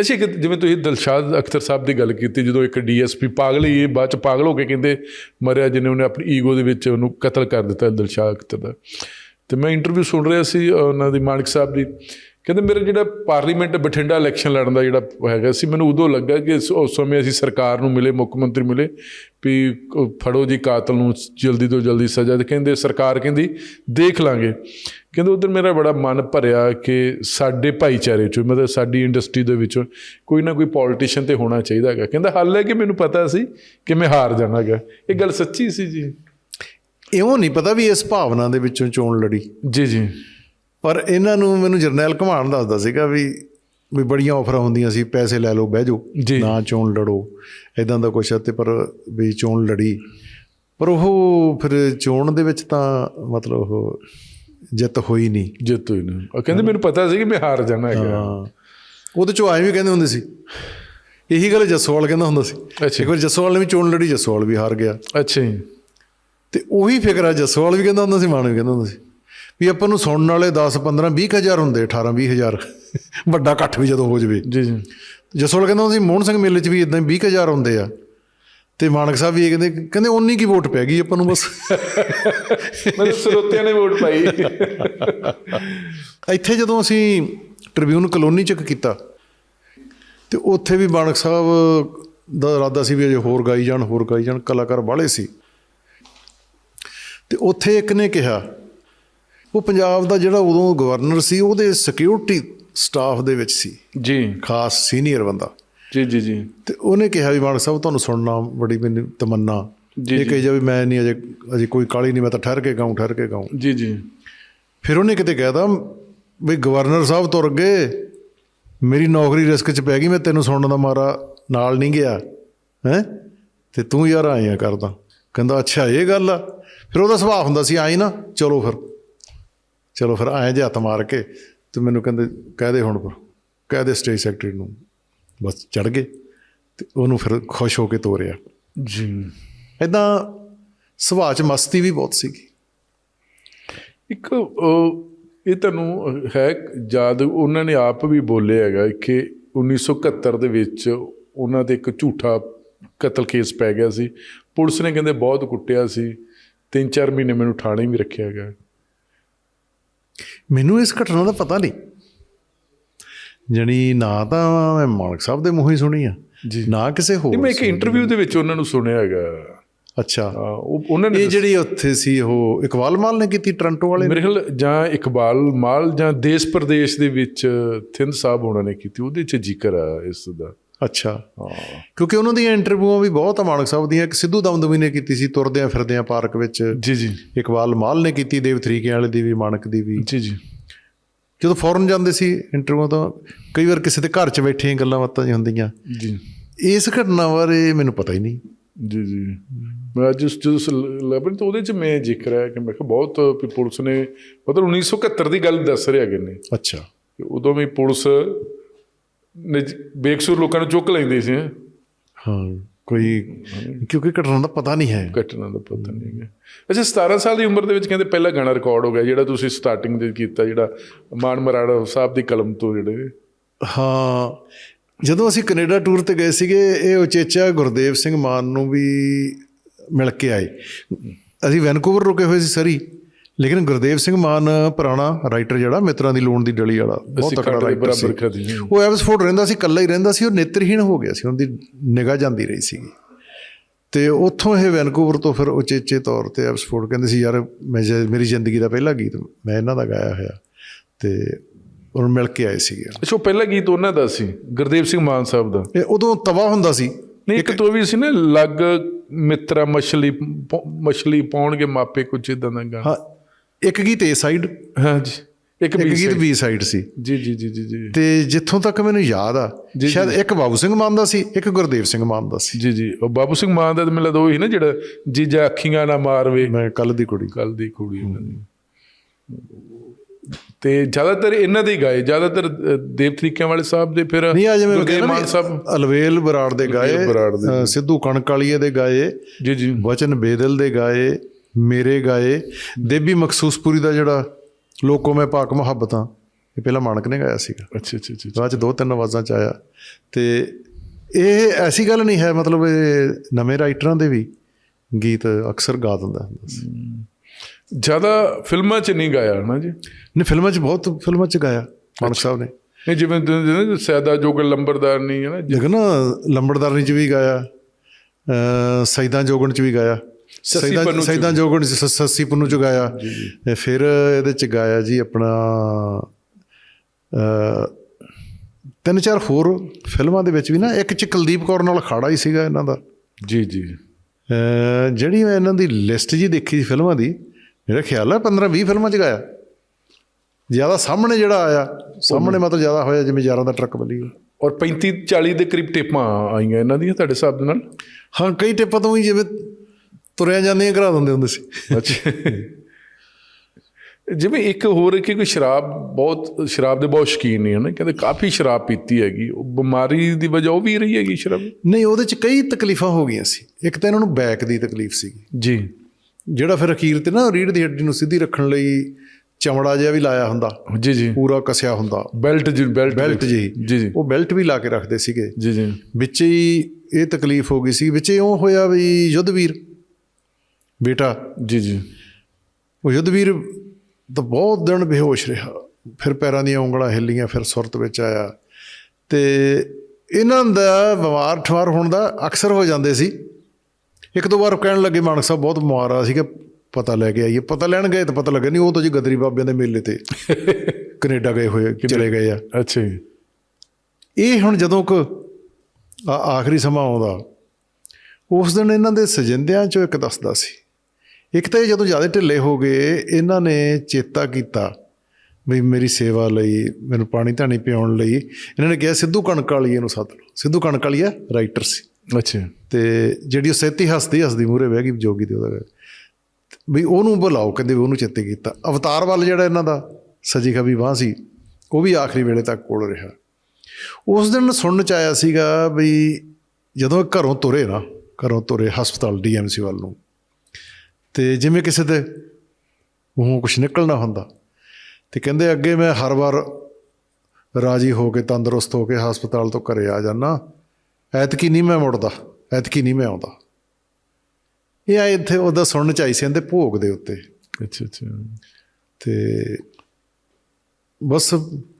ਅੱਛਾ, ਇੱਕ ਜਿਵੇਂ ਤੁਸੀਂ ਦਿਲਸ਼ਾਦ ਅਖਤਰ ਸਾਹਿਬ ਦੀ ਗੱਲ ਕੀਤੀ, ਜਦੋਂ ਇੱਕ ਡੀਐਸਪੀ ਪਾਗਲ ਹੀ ਇਹ ਬਾਅਦ ਚ ਪਾਗਲ ਹੋ ਕੇ ਕਹਿੰਦੇ ਮਰਿਆ ਜਿਹਨੇ ਉਹਨੇ ਆਪਣੀ ਈਗੋ ਦੇ ਵਿੱਚ ਉਹਨੂੰ ਕਤਲ ਕਰ ਦਿੱਤਾ ਦਿਲਸ਼ਾਦ ਅਖਤਰ ਦਾ। ਤੇ ਮੈਂ ਇੰਟਰਵਿਊ ਸੁਣ ਰਿਹਾ ਸੀ ਉਹਨਾਂ ਦੀ ਮਾਨਕ ਸਾਹਿਬ ਦੀ। ਕਹਿੰਦੇ ਮੇਰਾ ਜਿਹੜਾ ਪਾਰਲੀਮੈਂਟ ਬਠਿੰਡਾ ਇਲੈਕਸ਼ਨ ਲੜਨ ਦਾ ਜਿਹੜਾ ਹੈਗਾ ਸੀ ਮੈਨੂੰ ਉਦੋਂ ਲੱਗਾ ਕਿ ਉਸ ਸਮੇਂ ਅਸੀਂ ਸਰਕਾਰ ਨੂੰ ਮਿਲੇ ਮੁੱਖ ਮੰਤਰੀ ਮਿਲੇ ਵੀ ਫੜੋ ਜੀ ਕਾਤਲ ਨੂੰ ਜਲਦੀ ਤੋਂ ਜਲਦੀ ਸਜ਼ਾ ਤੇ ਕਹਿੰਦੇ ਸਰਕਾਰ ਕਹਿੰਦੀ ਦੇਖ ਲਾਂਗੇ। ਕਹਿੰਦੇ ਉਧਰ ਮੇਰਾ ਬੜਾ ਮਨ ਭਰਿਆ ਕਿ ਸਾਡੇ ਭਾਈਚਾਰੇ ਚੋਂ ਮਤਲਬ ਸਾਡੀ ਇੰਡਸਟਰੀ ਦੇ ਵਿੱਚੋਂ ਕੋਈ ਨਾ ਕੋਈ ਪੋਲੀਟੀਸ਼ੀਅਨ ਤੇ ਹੋਣਾ ਚਾਹੀਦਾ ਹੈਗਾ। ਕਹਿੰਦਾ ਹੱਲ ਹੈ ਕਿ ਮੈਨੂੰ ਪਤਾ ਸੀ ਕਿ ਮੈਂ ਹਾਰ ਜਾਣਾਗਾ। ਇਹ ਗੱਲ ਸੱਚੀ ਸੀ ਜੀ? ਇਉਂ ਨਹੀਂ ਪਤਾ ਵੀ ਇਸ ਭਾਵਨਾ ਦੇ ਵਿੱਚੋਂ ਚੋਣ ਲੜੀ। ਜੀ ਜੀ। ਪਰ ਇਹਨਾਂ ਨੂੰ ਮੈਨੂੰ ਜਰਨੈਲ ਘਮਾਣ ਦੱਸਦਾ ਸੀਗਾ ਵੀ ਵੀ ਬੜੀਆਂ ਆਫਰਾਂ ਹੁੰਦੀਆਂ ਸੀ ਪੈਸੇ ਲੈ ਲਓ ਬਹਿ। ਜਾਓ ਨਾ ਚੋਣ ਲੜੋ ਇਦਾਂ ਦਾ ਕੁਛ ਤੇ ਪਰ ਵੀ ਚੋਣ ਲੜੀ। ਪਰ ਉਹ ਫਿਰ ਚੋਣ ਦੇ ਵਿੱਚ ਤਾਂ ਮਤਲਬ ਉਹ ਜਿੱਤ ਹੋਈ ਨਹੀਂ। ਜਿੱਤੂ ਹੀ ਨਹੀਂ। ਉਹ ਕਹਿੰਦੇ ਮੈਨੂੰ ਪਤਾ ਸੀ ਕਿ ਮੈਂ ਹਾਰ ਜਾਣਾ ਹੈਗਾ। ਹਾਂ। ਉਹਦੇ ਚੋਂ ਆਏ ਵੀ ਕਹਿੰਦੇ ਹੁੰਦੇ ਸੀ। ਇਹੀ ਗੱਲ ਜੱਸੋਵਾਲ ਕਹਿੰਦਾ ਹੁੰਦਾ ਸੀ। ਇੱਕ ਵਾਰ ਜੱਸੋਵਾਲ ਨੇ ਵੀ ਚੋਣ ਲੜੀ ਜੱਸੋਵਾਲ ਵੀ ਹਾਰ ਗਿਆ। ਅੱਛਾ ਜੀ। ਤੇ ਉਹੀ ਫਿਕਰ ਆ ਜੱਸੋਵਾਲ ਵੀ ਕਹਿੰਦਾ ਹੁੰਦਾ ਸੀ ਮਾਨ ਵੀ ਕਹਿੰਦਾ ਹੁੰਦਾ ਸੀ। ਵੀ ਆਪਾਂ ਨੂੰ ਸੁਣਨ ਵਾਲੇ 10 15 20 ਹਜ਼ਾਰ ਹੁੰਦੇ 18 20 ਹਜ਼ਾਰ। ਵੱਡਾ ਇਕੱਠ ਵੀ ਜਦੋਂ ਹੋ ਜਵੇ। ਜੀ ਜੀ। ਜਸੋਲ ਕਹਿੰਦਾ ਹੁੰਦਾ ਸੀ ਮੋਹਨ ਸਿੰਘ ਮੇਲੇ 'ਚ ਵੀ ਇਦਾਂ 20 ਹਜ਼ਾਰ ਹੁੰਦੇ ਆ। ਤੇ ਮਾਨਕ ਸਾਹਿਬ ਵੀ ਇਹ ਕਹਿੰਦੇ ਕਹਿੰਦੇ ਉਨੀ ਕੀ ਵੋਟ ਪੈ ਗਈ ਆਪਾਂ ਨੂੰ ਬਸ? ਮਤਲਬ ਸਰੋਤਿਆਂ ਨੇ ਵੋਟ ਪਾਈ। ਇੱਥੇ ਜਦੋਂ ਅਸੀਂ ਟ੍ਰਿਬਿਊਨ ਕਲੋਨੀ ਚੱਕ ਕੀਤਾ ਤੇ ਉੱਥੇ ਵੀ ਮਾਨਕ ਸਾਹਿਬ ਦਾ ਇਰਾਦਾ ਸੀ ਵੀ ਅਜੇ ਹੋਰ ਗਾਈ ਜਾਣ ਹੋਰ ਗਾਈ ਜਾਣ ਕਲਾਕਾਰ ਬਾਹਲੇ ਸੀ। ਤੇ ਉੱਥੇ ਇੱਕ ਨੇ ਕਿਹਾ ਉਹ ਪੰਜਾਬ ਦਾ ਜਿਹੜਾ ਉਦੋਂ ਗਵਰਨਰ ਸੀ ਉਹਦੇ ਸਿਕਿਉਰਿਟੀ ਸਟਾਫ ਦੇ ਵਿੱਚ ਸੀ। ਜੀ। ਖਾਸ ਸੀਨੀਅਰ ਬੰਦਾ। ਜੀ ਜੀ ਜੀ। ਤੇ ਉਹਨੇ ਕਿਹਾ ਵੀ ਮਾਨਕ ਸਾਹਿਬ ਤੁਹਾਨੂੰ ਸੁਣਨਾ ਬੜੀ ਮੈਨੂੰ ਤਮੰਨਾ। ਜੀ, ਇਹ ਕਹੀ ਜਾ ਵੀ ਮੈਂ ਨਹੀਂ ਅਜੇ ਅਜੇ ਕੋਈ ਕਾਲੀ ਨਹੀਂ ਮੈਂ ਤਾਂ ਠਹਿਰ ਕੇ ਗਾਉਂ ਠਹਿਰ ਕੇ ਗਾਉਂ ਜੀ ਜੀ। ਫਿਰ ਉਹਨੇ ਕਿਤੇ ਕਹਿਤਾ ਵੀ ਗਵਰਨਰ ਸਾਹਿਬ ਤੁਰ ਗਏ ਮੇਰੀ ਨੌਕਰੀ ਰਿਸਕ 'ਚ ਪੈ ਗਈ ਮੈਂ ਤੈਨੂੰ ਸੁਣਨ ਦਾ ਮਾਰਾ ਨਾਲ ਨਹੀਂ ਗਿਆ। ਹੈ? ਤੇ ਤੂੰ ਯਾਰ ਆਏ ਆ ਕਰਦਾ। ਕਹਿੰਦਾ ਅੱਛਾ ਇਹ ਗੱਲ ਆ। ਫਿਰ ਉਹਦਾ ਸੁਭਾਅ ਹੁੰਦਾ ਸੀ ਆਈ ਨਾ ਚਲੋ ਫਿਰ। ਚਲੋ ਫਿਰ ਆਏ ਜੇ ਹੱਥ ਮਾਰ ਕੇ ਤੇ ਮੈਨੂੰ ਕਹਿੰਦੇ ਕਹਿ ਦੇ ਹੁਣ ਫਿਰ ਕਹਿ ਦੇ ਸਟੇਜ ਸੈਕਟਰੀ ਨੂੰ ਬਸ ਚੜ ਗਏ ਤੇ ਉਹਨੂੰ ਫਿਰ ਖੁਸ਼ ਹੋ ਕੇ ਤੋਰਿਆ। ਜੀ। ਇਦਾਂ ਸੁਭਾਅ 'ਚ ਮਸਤੀ ਵੀ ਬਹੁਤ ਸੀਗੀ। ਇੱਕ ਇਹ ਤੁਹਾਨੂੰ ਹੈ ਯਾਦ ਉਹਨਾਂ ਨੇ ਆਪ ਵੀ ਬੋਲਿਆ ਹੈਗਾ ਕਿ 1971 ਦੇ ਵਿੱਚ ਉਹਨਾਂ ਤੇ ਇੱਕ ਝੂਠਾ ਕਤਲ ਕੇਸ ਪੈ ਗਿਆ ਸੀ। ਪੁਲਿਸ ਨੇ ਕਹਿੰਦੇ ਬਹੁਤ ਕੁੱਟਿਆ ਸੀ। ਤਿੰਨ ਚਾਰ ਮਹੀਨੇ ਮੈਨੂੰ ਥਾਣੇ ਵੀ ਰੱਖਿਆ ਹੈਗਾ ਮੈਨੂੰ ਇਸ ਘਟਨਾ ਦਾ ਪਤਾ ਨਹੀਂ। ਜਣੀ ਨਾ ਤਾਂ ਮੈਂ ਮਾਨਕ ਸਾਹਿਬ ਦੇ ਮੂੰਹੋਂ ਹੀ ਸੁਣੀ ਆ ਜੀ। ਨਾ ਕਿਸੇ ਹੋਰ ਮੈਂ ਇੱਕ ਇੰਟਰਵਿਊ ਦੇ ਵਿੱਚ ਉਹਨਾਂ ਨੂੰ ਸੁਣਿਆ ਹੈਗਾ। ਅੱਛਾ। ਉਹ ਉਹਨਾਂ ਨੇ ਇਹ ਜਿਹੜੀ ਉੱਥੇ ਸੀ ਉਹ ਇਕਬਾਲ ਮਾਲ ਨੇ ਕੀਤੀ ਟ੍ਰਾਂਟੋ ਵਾਲੇ? ਮੇਰੇ ਖਿਆਲ ਜਾਂ ਇਕਬਾਲ ਮਾਲ ਜਾਂ ਦੇਸ਼ ਪ੍ਰਦੇਸ਼ ਦੇ ਵਿੱਚ ਥਿੰਦ ਸਾਹਿਬ ਉਹਨਾਂ ਨੇ ਕੀਤੀ ਉਹਦੇ 'ਚ ਜ਼ਿਕਰ ਆ ਇਸ ਦਾ। ਅੱਛਾ। ਕਿਉਂਕਿ ਉਹਨਾਂ ਦੀਆਂ ਇੰਟਰਵਿਊਆਂ ਵੀ ਬਹੁਤ ਮਾਨਕ ਸਾਹਿਬ ਦੀਆਂ। ਇੱਕ ਸਿੱਧੂ ਦਮਦਮੀ ਨੇ ਕੀਤੀ ਸੀ ਤੁਰਦਿਆਂ ਫਿਰਦਿਆਂ ਪਾਰਕ ਵਿੱਚ। ਜੀ ਜੀ। ਇਕਬਾਲ ਮਾਲ ਨੇ ਕੀਤੀ ਦੇਵ ਤਰੀਕੇ ਵਾਲੇ ਦੀ ਵੀ ਮਾਨਕ ਦੀ ਵੀ। ਜੀ ਜੀ। ਜਦੋਂ ਫੌਰਨ ਜਾਂਦੇ ਸੀ ਇੰਟਰਵਿਊ ਤਾਂ ਕਈ ਵਾਰ ਕਿਸੇ ਦੇ ਘਰ 'ਚ ਬੈਠੇ ਗੱਲਾਂ ਬਾਤਾਂ ਜੀ ਹੁੰਦੀਆਂ। ਜੀ। ਇਸ ਘਟਨਾ ਬਾਰੇ ਮੈਨੂੰ ਪਤਾ ਹੀ ਨਹੀਂ। ਜੀ ਜੀ। ਮੈਂ ਅੱਜ ਉਸ ਜਦੋਂ ਲੈਬਨ ਤੋਂ ਉਹਦੇ ਚ ਮੈਂ ਜ਼ਿਕਰ ਹੈ ਕਿ ਮੈਂ ਕਿਹਾ ਬਹੁਤ ਪੁਲਿਸ ਨੇ ਮਤਲਬ 1971 ਦੀ ਗੱਲ ਦੱਸ ਰਿਹਾ ਕਿ ਨੇ ਅੱਛਾ ਉਦੋਂ ਵੀ ਪੁਲਿਸ ਬੇਕਸੂਰ ਲੋਕਾਂ ਨੂੰ ਚੁੱਕ ਲੈਂਦੀ ਸੀ ਹੈਂ। ਕੋਈ ਕਿਉਂਕਿ ਘਟਨਾ ਦਾ ਪਤਾ ਨਹੀਂ ਹੈ। ਘਟਨਾ ਦਾ ਪਤਾ ਨਹੀਂ ਹੈ। ਅੱਛਾ 17 ਸਾਲ ਦੀ ਉਮਰ ਦੇ ਵਿੱਚ ਕਹਿੰਦੇ ਪਹਿਲਾ ਗਾਣਾ ਰਿਕਾਰਡ ਹੋ ਗਿਆ ਜਿਹੜਾ ਤੁਸੀਂ ਸਟਾਰਟਿੰਗ ਦੇ ਕੀਤਾ ਜਿਹੜਾ ਮਾਨ ਮਰਾੜਾ ਸਾਹਿਬ ਦੀ ਕਲਮ ਤੋਂ ਜਿਹੜੇ ਹਾਂ ਜਦੋਂ ਅਸੀਂ ਕੈਨੇਡਾ ਟੂਰ ਤੇ ਗਏ ਸੀਗੇ ਇਹ ਉਚੇਚਾ ਗੁਰਦੇਵ ਸਿੰਘ ਮਾਨ ਨੂੰ ਵੀ ਮਿਲ ਕੇ ਆਏ। ਅਸੀਂ ਵੈਨਕੂਵਰ ਰੁਕੇ ਹੋਏ ਸੀ ਸਰੀ। ਲੇਕਿਨ ਗੁਰਦੇਵ ਸਿੰਘ ਮਾਨ ਪੁਰਾਣਾ ਰਾਈਟਰ ਜਿਹੜਾ ਮਿੱਤਰਾਂ ਦੀ ਲੋਨ ਦੀ ਡਲੀ ਵਾਲਾ ਬਹੁਤ ਤਕੜਾ ਰਾਈਟਰ ਸੀ। ਉਹ ਐਵਸਫੋਰਡ ਰਹਿੰਦਾ ਸੀ ਇਕੱਲਾ ਹੀ ਰਹਿੰਦਾ ਸੀ ਉਹ ਨੇਤਰਹੀਣ ਹੋ ਗਿਆ ਸੀ ਉਹਦੀ ਨਿਗਾਹ ਜਾਂਦੀ ਰਹੀ ਸੀਗੀ। ਤੇ ਉੱਥੋਂ ਇਹ ਵੈਨਕੂਵਰ ਤੋਂ ਫਿਰ ਉਚੇਚੇ ਤੌਰ ਤੇ ਐਵਸਫੋਰਡ ਕਹਿੰਦੇ ਸੀ ਯਾਰ ਮੈਂ ਮੇਰੀ ਜ਼ਿੰਦਗੀ ਦਾ ਪਹਿਲਾ ਗੀਤ ਮੈਂ ਇਹਨਾਂ ਦਾ ਗਾਇਆ ਹੋਇਆ। ਤੇ ਉਹਨੂੰ ਮਿਲ ਕੇ ਆਏ ਸੀਗੇ। ਅੱਛਾ ਉਹ ਪਹਿਲਾ ਗੀਤ ਉਹਨਾਂ ਦਾ ਸੀ ਗੁਰਦੇਵ ਸਿੰਘ ਮਾਨ ਸਾਹਿਬ ਦਾ? ਇਹ ਉਦੋਂ ਤਵਾ ਹੁੰਦਾ ਸੀ। ਨਹੀਂ ਇੱਕ ਤੋਂ ਵੀ ਸੀ ਨਾ ਲੱਗ ਮਿੱਤਰਾ ਮਛਲੀ ਮਛਲੀ ਪਾਉਣਗੇ ਮਾਪੇ ਕੁਝ ਇਦਾਂ ਦਾ ਗਾ। ਹਾਂ ਇੱਕ ਗੀਤ ਏ ਸਾਈਡ ਹਾਂ ਜੀ ਇੱਕ ਗੀਤ ਬੀ ਸਾਈਡ ਸੀ। ਜੀ ਜੀ ਜੀ ਜੀ ਤੇ ਜਿੱਥੋਂ ਤੱਕ ਮੈਨੂੰ ਯਾਦ ਆ ਸ਼ਾਇਦ ਇੱਕ ਬਾਬੂ ਸਿੰਘ ਮਾਨ ਦਾ ਸੀ ਇੱਕ ਗੁਰਦੇਵ ਸਿੰਘ ਮਾਨ ਦਾ ਸੀ। ਜੀ ਜੀ। ਉਹ ਬਾਬੂ ਸਿੰਘ ਮਾਨ ਦਾ ਤਾਂ ਮੈਨੂੰ ਲੱਗਦਾ ਉਹੀ ਨਾ ਜਿਹੜਾ ਜੀਜਾ ਅੱਖੀਆਂ ਨਾ ਮਾਰਵੇ। ਮੈਂ ਕੱਲ ਦੀ ਕੁੜੀ। ਕੱਲ ਦੀ ਕੁੜੀ ਤੇ ਜ਼ਿਆਦਾਤਰ ਇਹਨਾਂ ਦੇ ਗਾਏ ਜ਼ਿਆਦਾਤਰ ਦੇਵ ਤਰੀਕਿਆਂ ਵਾਲੇ ਸਾਹਿਬ ਦੇ ਫਿਰ ਨਹੀਂ ਆ ਜਿਵੇਂ ਗੁਰਦੇਵ ਮਾਨ ਸਾਹਿਬ। ਅਲਵੇਲ ਬਰਾੜ ਦੇ ਗਾਏ ਸਿੱਧੂ ਕਣਕਾਲੀਏ ਦੇ ਗਾਏ ਜੀ ਜੀ। ਵਚਨ ਬੇਦਲ ਦੇ ਗਾਏ ਮੇਰੇ ਗਾਏ ਦੇਬੀ ਮਖਸੂਸਪੁਰੀ ਦਾ ਜਿਹੜਾ ਲੋਕੋ ਮੈਂ ਪਾਕ ਮੁਹੱਬਤਾਂ ਇਹ ਪਹਿਲਾਂ ਮਾਨਕ ਨੇ ਗਾਇਆ ਸੀਗਾ। ਅੱਛਾ ਅੱਛਾ ਅੱਛਾ ਬਾਅਦ ਚ ਦੋ ਤਿੰਨ ਆਵਾਜ਼ਾਂ ਚ ਆਇਆ। ਤੇ ਇਹ ਐਸੀ ਗੱਲ ਨਹੀਂ ਹੈ ਮਤਲਬ ਇਹ ਨਵੇਂ ਰਾਈਟਰਾਂ ਦੇ ਵੀ ਗੀਤ ਅਕਸਰ ਗਾ ਦਿੰਦਾ ਹੁੰਦਾ ਸੀ। ਜ਼ਿਆਦਾ ਫਿਲਮਾਂ 'ਚ ਨਹੀਂ ਗਾਇਆ ਨਾ ਜੀ? ਨੇ ਫਿਲਮਾਂ 'ਚ ਬਹੁਤ ਫਿਲਮਾਂ 'ਚ ਗਾਇਆ ਮਾਨਕ ਸਾਹਿਬ ਨੇ। ਇਹ ਜਿਵੇਂ ਤੁਸੀਂ ਸੈਦਾ ਜੋਗਲ ਲੰਬਰਦਾਰ ਨਹੀਂ ਹੈ ਨਾ ਲੇਕਿਨ ਨਾ ਲੰਬੜਦਾਰਨੀ 'ਚ ਵੀ ਗਾਇਆ ਸੈਦਾਂ ਜੋਗਣ 'ਚ ਵੀ ਗਾਇਆ। ਸੱਸੀ ਸੈਦਾਂ ਜੋਗਣ 'ਚ ਸ- ਸੱਸੀ ਪੰਨੂ 'ਚ ਗਾਇਆ ਤੇ ਫਿਰ ਇਹਦੇ 'ਚ ਗਾਇਆ ਜੀ ਆਪਣਾ ਤਿੰਨ ਚਾਰ ਹੋਰ ਫਿਲਮਾਂ ਦੇ ਵਿੱਚ ਵੀ ਨਾ ਇੱਕ 'ਚ ਕੁਲਦੀਪ ਕੌਰ ਨਾਲ ਖਾੜਾ ਹੀ ਸੀਗਾ ਇਹਨਾਂ ਦਾ। ਜੀ ਜੀ। ਜਿਹੜੀ ਮੈਂ ਇਹਨਾਂ ਦੀ ਲਿਸਟ ਜੀ ਦੇਖੀ ਸੀ ਫਿਲਮਾਂ ਦੀ ਮੇਰਾ ਖਿਆਲ ਹੈ 15 20 ਫਿਲਮਾਂ 'ਚ ਗਾਇਆ। ਜ਼ਿਆਦਾ ਸਾਹਮਣੇ ਜਿਹੜਾ ਆਇਆ ਸਾਹਮਣੇ ਮਤਲਬ ਜ਼ਿਆਦਾ ਹੋਇਆ ਜਿਵੇਂ ਯਾਰਾਂ ਦਾ ਟਰੱਕ ਬੱਲੀ ਔਰ 35 40 ਦੇ ਕਰੀਬ ਟੇਪਾਂ ਆਈਆਂ ਇਹਨਾਂ ਦੀਆਂ ਤੁਹਾਡੇ ਹਿਸਾਬ ਦੇ ਨਾਲ? ਹਾਂ ਕਈ ਟਿੱਪਾਂ ਤੋਂ ਹੀ ਜਿਵੇਂ ਤੁਰਿਆ ਜਾਂਦੀਆਂ ਕਰਾ ਦਿੰਦੇ ਹੁੰਦੇ ਸੀ। ਅੱਛਾ। ਜਿਵੇਂ ਇੱਕ ਹੋਰ ਕਿ ਕੋਈ ਸ਼ਰਾਬ ਬਹੁਤ ਸ਼ਰਾਬ ਦੇ ਬਹੁਤ ਸ਼ੌਕੀਨ ਨੇ ਹਨਾ? ਕਹਿੰਦੇ ਕਾਫੀ ਸ਼ਰਾਬ ਪੀਤੀ ਹੈਗੀ। ਉਹ ਬਿਮਾਰੀ ਦੀ ਵਜ੍ਹਾ ਉਹ ਵੀ ਰਹੀ ਹੈਗੀ ਸ਼ਰਾਬ? ਨਹੀਂ ਉਹਦੇ 'ਚ ਕਈ ਤਕਲੀਫਾਂ ਹੋ ਗਈਆਂ ਸੀ। ਇੱਕ ਤਾਂ ਇਹਨਾਂ ਨੂੰ ਬੈਕ ਦੀ ਤਕਲੀਫ ਸੀਗੀ। ਜੀ। ਜਿਹੜਾ ਫਿਰ ਅਖੀਰ ਤੇ ਨਾ ਰੀੜ ਦੀ ਹੱਡੀ ਨੂੰ ਸਿੱਧੀ ਰੱਖਣ ਲਈ ਚਮੜਾ ਜਿਹਾ ਵੀ ਲਾਇਆ ਹੁੰਦਾ। ਜੀ ਜੀ। ਪੂਰਾ ਕਸਿਆ ਹੁੰਦਾ। ਬੈਲਟ ਜੀ ਬੈਲਟ ਬੈਲਟ ਜੀ ਜੀ ਜੀ। ਉਹ ਬੈਲਟ ਵੀ ਲਾ ਕੇ ਰੱਖਦੇ ਸੀਗੇ। ਜੀ ਜੀ। ਵਿੱਚ ਹੀ ਇਹ ਤਕਲੀਫ ਹੋ ਗਈ ਸੀ। ਵਿੱਚ ਉਹ ਹੋਇਆ ਵੀ ਯੁੱਧਵੀਰ ਬੇਟਾ ਜੀ ਜੀ। ਉਹ ਯੁੱਧਵੀਰ ਤਾਂ ਬਹੁਤ ਦਿਨ ਬੇਹੋਸ਼ ਰਿਹਾ। ਫਿਰ ਪੈਰਾਂ ਦੀਆਂ ਉਂਗਲਾਂ ਹਿੱਲੀਆਂ ਫਿਰ ਸੁਰਤ ਵਿੱਚ ਆਇਆ। ਤੇ ਇਹਨਾਂ ਦਾ ਬਿਮਾਰ ਠਵਾਰ ਹੋਣ ਦਾ ਅਕਸਰ ਹੋ ਜਾਂਦੇ ਸੀ। ਇੱਕ ਦੋ ਵਾਰ ਕਹਿਣ ਲੱਗੇ ਮਾਨਕ ਸਾਹਿਬ ਬਹੁਤ ਬਿਮਾਰ ਆ ਸੀ ਕਿ ਪਤਾ ਲੈ ਕੇ ਆਈਏ। ਪਤਾ ਲੈਣ ਗਏ ਤਾਂ ਪਤਾ ਲੱਗਾ ਨਹੀਂ ਉਹ ਤਾਂ ਜੀ ਗਦਰੀ ਬਾਬਿਆਂ ਦੇ ਮੇਲੇ ਤੇ ਕੈਨੇਡਾ ਗਏ ਹੋਏ ਚਲੇ ਗਏ ਆ। ਅੱਛਾ ਜੀ। ਇਹ ਹੁਣ ਜਦੋਂ ਕੋ ਆਖਰੀ ਸਮਾਂ ਆਉਂਦਾ ਉਸ ਦਿਨ ਇਹਨਾਂ ਦੇ ਸਜਿੰਦਿਆਂ ਚੋਂ ਇੱਕ ਦੱਸਦਾ ਸੀ ਇੱਕ ਤਾਂ ਜਦੋਂ ਜ਼ਿਆਦਾ ਢਿੱਲੇ ਹੋ ਗਏ ਇਹਨਾਂ ਨੇ ਚੇਤਾ ਕੀਤਾ ਵੀ ਮੇਰੀ ਸੇਵਾ ਲਈ ਮੈਨੂੰ ਪਾਣੀ ਧਾਣੀ ਪਿਆਉਣ ਲਈ ਇਹਨਾਂ ਨੇ ਕਿਹਾ ਸਿੱਧੂ ਕਣਕ ਵਾਲੀ ਇਹਨੂੰ ਸੱਦ ਲਓ। ਸਿੱਧੂ ਕਣਕ ਵਾਲੀ ਆ ਰਾਈਟਰ ਸੀ। ਅੱਛਾ। ਤੇ ਜਿਹੜੀ ਉਹ ਸਹਿਤੀ ਹੱਸਦੀ ਹੱਸਦੀ ਮੂਰੇ ਬਹਿ ਗਈ ਜੋਗੀ ਦੇ ਉਹਦਾ ਵੀ ਉਹਨੂੰ ਬੁਲਾਓ ਕਹਿੰਦੇ ਵੀ ਉਹਨੂੰ ਚੇਤੇ ਕੀਤਾ। ਅਵਤਾਰ ਵੱਲ ਜਿਹੜਾ ਇਹਨਾਂ ਦਾ ਸਜੀ ਖਬੀ ਬਾਹ ਸੀ ਉਹ ਵੀ ਆਖਰੀ ਵੇਲੇ ਤੱਕ ਕੋਲ ਰਿਹਾ। ਉਸ ਦਿਨ ਸੁਣਨ ਚ ਆਇਆ ਸੀਗਾ ਵੀ ਜਦੋਂ ਘਰੋਂ ਤੁਰੇ ਨਾ ਘਰੋਂ ਤੁਰੇ ਹਸਪਤਾਲ ਡੀਐਮਸੀ ਵੱਲ ਨੂੰ ਤੇ ਜਿਵੇਂ ਕਿਸੇ ਦੇ ਮੂੰਹੋਂ ਕੁਝ ਨਿਕਲਣਾ ਹੁੰਦਾ ਤੇ ਕਹਿੰਦੇ ਅੱਗੇ ਮੈਂ ਹਰ ਵਾਰ ਰਾਜੀ ਹੋ ਕੇ ਤੰਦਰੁਸਤ ਹੋ ਕੇ ਹਸਪਤਾਲ ਤੋਂ ਘਰੇ ਆ ਜਾਣਾ ਐਤਕੀ ਨਹੀਂ ਮੈਂ ਮੁੜਦਾ ਐਤਕੀ ਨਹੀਂ ਮੈਂ ਆਉਂਦਾ। ਇਹ ਆ ਇੱਥੇ ਉਹਦਾ ਸੁਣਨ ਚ ਆਈ ਸੀ ਇਹਦੇ ਭੋਗ ਦੇ ਉੱਤੇ। ਅੱਛਾ ਅੱਛਾ। ਤੇ ਬਸ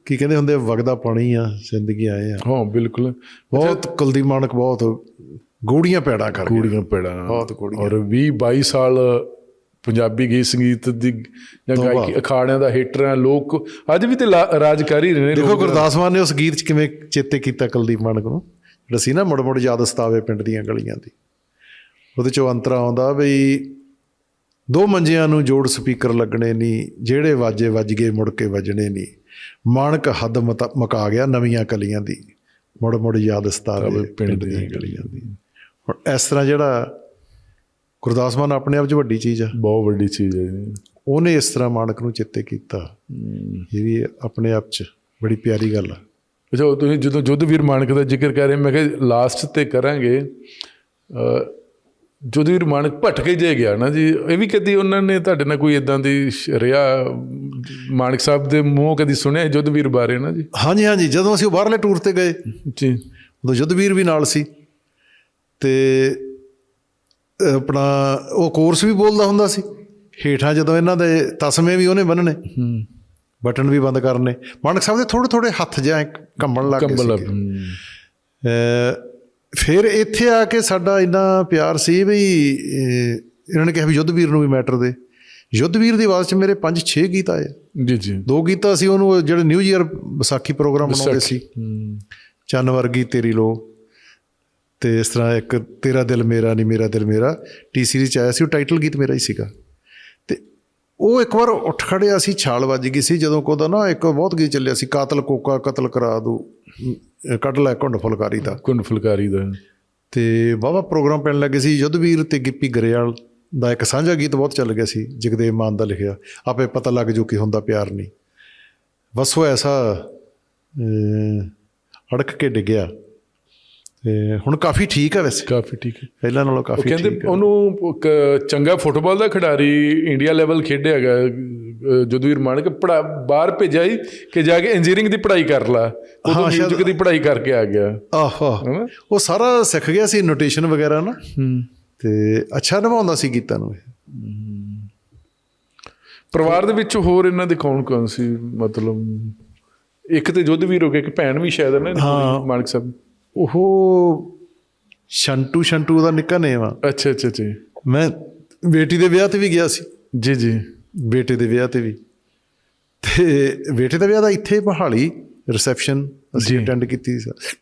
ਕੀ ਕਹਿੰਦੇ ਹੁੰਦੇ ਵਗਦਾ ਪਾਣੀ ਆ ਜ਼ਿੰਦਗੀ ਆਏ ਆ। ਹਾਂ ਬਿਲਕੁਲ। ਬਹੁਤ ਕੁਲਦੀਪ ਮਾਨਕ ਬਹੁਤ ਗੂੜੀਆਂ ਪੈੜਾ ਕਰ ਗਿਆ ਕੁੜੀਆਂ ਪੜਾ। ਬਹੁਤ ਗੂੜੀਆਂ। ਔਰ 20 22 ਸਾਲ ਪੰਜਾਬੀ ਗੀਤ ਸੰਗੀਤ ਦੀ ਜਾਂ ਗਾਇਕੀ ਅਖਾੜਿਆਂ ਦਾ ਹੀਟਰ ਹੈ ਲੋਕ ਅੱਜ ਵੀ ਤੇ ਰਾਜ ਕਰ ਹੀ ਰਹੇ ਨੇ ਦੇਖੋ। ਗੁਰਦਾਸ ਮਾਨ ਨੇ ਉਸ ਗੀਤ 'ਚ ਕਿਵੇਂ ਚੇਤੇ ਕੀਤਾ ਕੁਲਦੀਪ ਮਾਨਕ ਨੂੰ? ਜਿਹੜਾ ਸੀ ਨਾ ਮੁੜ ਮੁੜ ਯਾਦ ਸਤਾਵੇ ਪਿੰਡ ਦੀਆਂ ਗਲੀਆਂ ਦੀ। ਉਹਦੇ 'ਚੋਂ ਅੰਤਰਾ ਆਉਂਦਾ ਵੀ ਦੋ ਮੰਜਿਆਂ ਨੂੰ ਜੋੜ ਸਪੀਕਰ ਲੱਗਣੇ ਨਹੀਂ ਜਿਹੜੇ ਵਾਜੇ ਵੱਜ ਗਏ ਮੁੜ ਕੇ ਵੱਜਣੇ ਨਹੀਂ ਮਾਨਕ ਹੱਦ ਮਤਾ- ਮਕਾ ਗਿਆ ਨਵੀਆਂ ਕਲੀਆਂ ਦੀ ਮੁੜ ਮੁੜ ਯਾਦ ਸਤਾਵੇ ਪਿੰਡ ਦੀਆਂ ਗਲੀਆਂ ਦੀ। ਹੁਣ ਇਸ ਤਰ੍ਹਾਂ ਜਿਹੜਾ ਗੁਰਦਾਸ ਮਾਨ ਆਪਣੇ ਆਪ 'ਚ ਵੱਡੀ ਚੀਜ਼ ਆ। ਬਹੁਤ ਵੱਡੀ ਚੀਜ਼ ਹੈ ਜੀ। ਉਹਨੇ ਇਸ ਤਰ੍ਹਾਂ ਮਾਨਕ ਨੂੰ ਚੇਤੇ ਕੀਤਾ। ਇਹ ਵੀ ਆਪਣੇ ਆਪ 'ਚ ਬੜੀ ਪਿਆਰੀ ਗੱਲ ਆ। ਅੱਛਾ ਤੁਸੀਂ ਜਦੋਂ ਜੁੱਧਵੀਰ ਮਾਨਕ ਦਾ ਜ਼ਿਕਰ ਕਰ ਰਹੇ ਮੈਂ ਕਿਹਾ ਲਾਸਟ ਤੇ ਕਰਾਂਗੇ। ਜੁੱਧਵੀਰ ਮਾਨਕ ਭਟਕੇ ਜੇ ਗਿਆ ਨਾ ਜੀ ਇਹ ਵੀ ਕਦੀ ਉਹਨਾਂ ਨੇ ਤੁਹਾਡੇ ਨਾਲ ਕੋਈ ਇਦਾਂ ਦੀ ਰਿਹਾ? ਮਾਨਕ ਸਾਹਿਬ ਦੇ ਮੂੰਹੋਂ ਕਦੀ ਸੁਣਿਆ ਜੁੱਧਵੀਰ ਬਾਰੇ ਨਾ ਜੀ? ਹਾਂਜੀ ਹਾਂਜੀ ਜਦੋਂ ਅਸੀਂ ਉਹ ਬਾਹਰਲੇ ਟੂਰ ਤੇ ਗਏ ਜੀ। ਉਦੋਂ ਯੁੱਧਵੀਰ ਵੀ ਨਾਲ ਸੀ। ਤੇ ਆਪਣਾ ਉਹ ਕੋਰਸ ਵੀ ਬੋਲਦਾ ਹੁੰਦਾ ਸੀ। ਹੇਠਾਂ ਜਦੋਂ ਇਹਨਾਂ ਦੇ ਤਸਮੇ ਵੀ ਉਹਨੇ ਬੰਨਣੇ ਹੂੰ। ਬਟਨ ਵੀ ਬੰਦ ਕਰਨੇ। ਮਾਨਕ ਸਾਹਿਬ ਦੇ ਥੋੜੇ ਥੋੜੇ ਹੱਥ ਜਾਂ ਕੰਬਣ ਲੱਗ ਗਏ ਫਿਰ ਇੱਥੇ ਆ ਕੇ ਸਾਡਾ ਇੰਨਾ ਪਿਆਰ ਸੀ ਵੀ ਇਹਨਾਂ ਨੇ ਕਿਹਾ ਵੀ ਯੁੱਧਵੀਰ ਨੂੰ ਵੀ ਮੈਟਰ ਦੇ। ਯੁੱਧਵੀਰ ਦੀ ਆਵਾਜ਼ 'ਚ ਮੇਰੇ 5-6 ਗੀਤ ਆਏ। ਜੀ ਜੀ। ਦੋ ਗੀਤ ਅਸੀਂ ਉਹਨੂੰ ਜਿਹੜੇ ਨਿਊ ਈਅਰ ਵਿਸਾਖੀ ਪ੍ਰੋਗਰਾਮ ਬਣਾਉਂਦੇ ਸੀ। ਚੰਨ ਵਰਗੀ ਤੇਰੀ ਲੋ ਤੇ ਇਸ ਤਰ੍ਹਾਂ ਇੱਕ ਤੇਰਾ ਦਿਲ ਮੇਰਾ ਨਹੀਂ ਮੇਰਾ ਦਿਲ ਮੇਰਾ ਟੀ ਸੀਰੀਜ਼ ਚ ਆਇਆ ਸੀ ਉਹ ਟਾਈਟਲ ਗੀਤ ਮੇਰਾ ਹੀ ਸੀਗਾ। ਤੇ ਉਹ ਇੱਕ ਵਾਰ ਉੱਠ ਖੜਿਆ ਸੀ ਛਾਲ ਵੱਜ ਗਈ ਸੀ ਜਦੋਂ ਕੋਦਾ ਨਾ ਇੱਕ ਬਹੁਤ ਗੀਤ ਚੱਲਿਆ ਸੀ ਕਾਤਲ ਕੋਕਾ ਕਤਲ ਕਰਾ ਦੂ ਕੱਢ ਲੈ ਘੁੰਡ ਫੁਲਕਾਰੀ ਦਾ। ਕੁੰਨ ਫੁਲਕਾਰੀ ਦਾ। ਤੇ ਵਾਹਵਾ ਪ੍ਰੋਗਰਾਮ ਪੈਣ ਲੱਗੇ ਸੀ ਯੁੱਧਵੀਰ ਤੇ ਗਿੱਪੀ ਗਰੇਵਾਲ ਦਾ ਇੱਕ ਸਾਂਝਾ ਗੀਤ ਬਹੁਤ ਚੱਲ ਗਿਆ ਸੀ ਜਗਦੇਵ ਮਾਨ ਦਾ ਲਿਖਿਆ ਆਪੇ ਪਤਾ ਲੱਗ ਜੂ ਕੀ ਹੁੰਦਾ ਪਿਆਰ ਨਹੀਂ। ਬਸ ਉਹ ਐਸਾ ਅੜਕ ਕੇ ਡਿੱਗਿਆ। ਤੇ ਹੁਣ ਕਾਫੀ ਠੀਕ ਹੈ ਵੈਸੇ। ਕਾਫੀ ਠੀਕ ਹੈ। ਪਹਿਲਾਂ ਨਾਲੋਂ ਕਾਫੀ ਕਹਿੰਦੇ ਠੀਕ ਹੈ। ਉਹਨੂੰ ਇੱਕ ਚੰਗਾ ਫੁੱਟਬਾਲ ਦਾ ਖਿਡਾਰੀ ਇੰਡੀਆ ਲੈਵਲ ਖੇਡਿਆ ਹੈਗਾ ਜਦਵੀਰ ਮਾਨਕ ਪੜਾ ਬਾਹਰ ਭੇਜਿਆ ਸੀ ਕਿ ਜਾ ਕੇ ਇੰਜੀਨੀਅਰਿੰਗ ਦੀ ਪੜ੍ਹਾਈ ਕਰ ਲਾ। ਉਦੋਂ ਹਾਂ, ਮਿਊਜ਼ਿਕ ਦੀ ਪੜ੍ਹਾਈ ਕਰਕੇ ਆ ਗਿਆ। ਆਹੋ? ਉਹ ਸਾਰਾ ਸਿੱਖ ਗਿਆ ਸੀ ਨੋਟੇਸ਼ਨ ਵਗੈਰਾ ਨਾ। ਹੂੰ। ਤੇ ਅੱਛਾ ਨਿਭਾਉਂਦਾ ਸੀ ਗੀਤਾਂ ਨੂੰ। ਪਰਿਵਾਰ ਦੇ ਵਿੱਚ ਹੋਰ ਇਹਨਾਂ ਦੇ ਕੌਣ ਕੌਣ ਸੀ? ਮਤਲਬ ਇੱਕ ਤੇ ਜੋਧਵੀਰ ਹੋ ਗਿਆ ਇੱਕ ਭੈਣ ਵੀ ਸ਼ਾਇਦ ਹੈ ਨਾ ਹਾਂ। ਮਾਨਕ ਸਾਹਿਬ। ਉਹ ਸ਼ੰਟੂ ਸ਼ੰਟੂ ਉਹਦਾ ਨਿੱਕਾ ਨੇਮ ਆ। ਅੱਛਾ ਅੱਛਾ ਜੀ ਮੈਂ ਬੇਟੀ ਦੇ ਵਿਆਹ ਤੇ ਵੀ ਗਿਆ ਸੀ। ਜੀ ਜੀ। ਬੇਟੇ ਦੇ ਵਿਆਹ ਤੇ ਵੀ। ਤੇ ਬੇਟੇ ਦਾ ਵਿਆਹ ਦਾ ਇੱਥੇ ਪਹਾੜੀ ਰਿਸੈਪਸ਼ਨ ਅਸੀਂ। ਅਟੈਂਡ ਕੀਤੀ ਸੀ